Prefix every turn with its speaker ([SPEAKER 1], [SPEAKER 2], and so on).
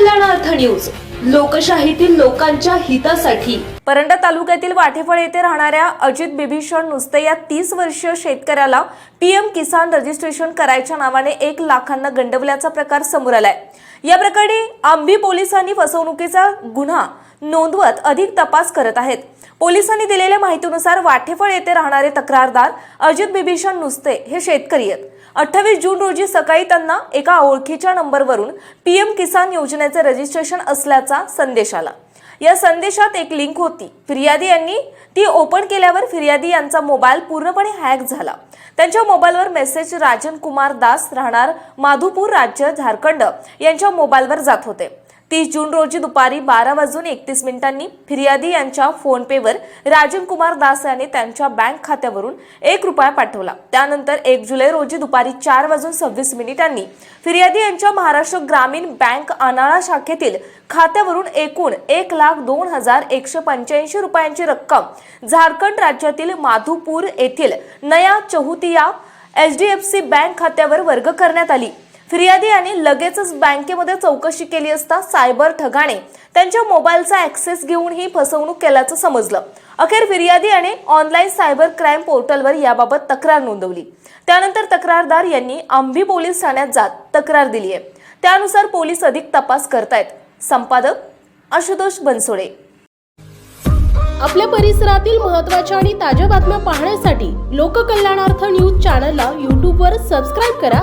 [SPEAKER 1] News. लोकशाहीतील लोकांच्या हितासाठी.
[SPEAKER 2] परंडा तालुक्यातील वाठेफळ येथे राहणाऱ्या अजित बिभीषण नुसते या तीस वर्षीय शेतकऱ्याला पीएम किसान रजिस्ट्रेशन करायच्या नावाने एक लाखांना गंडवल्याचा प्रकार समोर आलाय. या प्रकरणी आंबी पोलिसांनी फसवणुकीचा गुन्हा नोंदवत अधिक तपास करत आहेत. पोलिसांनी दिलेल्या माहितीनुसार वाठेफळ येथे राहणारे तक्रारदार अजित बिभीषण नुसते हे शेतकरी आहेत. अठ्ठावीस जून रोजी सकाळी त्यांना एका ओळखीच्या नंबरवरून पीएम किसान योजनेचे रजिस्ट्रेशन असल्याचा संदेश आला. या संदेशात एक लिंक होती. फिर्यादी यांनी ती ओपन केल्यावर फिर्यादी यांचा मोबाईल पूर्णपणे हॅक झाला. त्यांच्या मोबाईलवर मेसेज राजन कुमार दास राहणार माधुपूर राज्य झारखंड यांच्या मोबाईलवर जात होते. तीस जून रोजी दुपारी बारा वाजून एकतीस मिनिटांनी फिर्यादी यांच्या फोनपेवर राजन कुमार दास यांनी त्यांच्या बँक खात्यावरून एक रुपया पाठवला. त्यानंतर एक जुलै रोजी दुपारी चार वाजून सव्वीस मिनिटांनी फिर्यादी यांच्या महाराष्ट्र ग्रामीण बँक अनाळा शाखेतील खात्यावरून एकूण एक लाख दोन हजार एकशे पंच्याऐंशी रुपयांची रक्कम झारखंड राज्यातील माधुपूर येथील नया चहुतिया H D F C bank खात्यावर वर्ग करण्यात आली. फिर्यादी यांनी लगेचच बँकेमध्ये चौकशी केली असता सायबर ठगाने त्यांच्या मोबाईलचा ऍक्सेस घेऊन ही फसवणूक केल्याचं समजलं. अखेर फिर्यादी याने ऑनलाईन सायबर क्राईम पोर्टलवर याबाबत तक्रार नोंदवली. त्यानंतर तक्रारदार यांनी आंबी पोलीस ठाण्यात जात तक्रार दिली आहे त्यानुसार पोलीस अधिक तपास करतायत. संपादक आशुतोष बनसोडे.
[SPEAKER 3] आपल्या परिसरातील महत्त्वाच्या आणि ताज्या बातम्या पाहण्यासाठी लोककल्याणार्थ न्यूज चॅनलला यूट्यूबवर सबस्क्राईब करा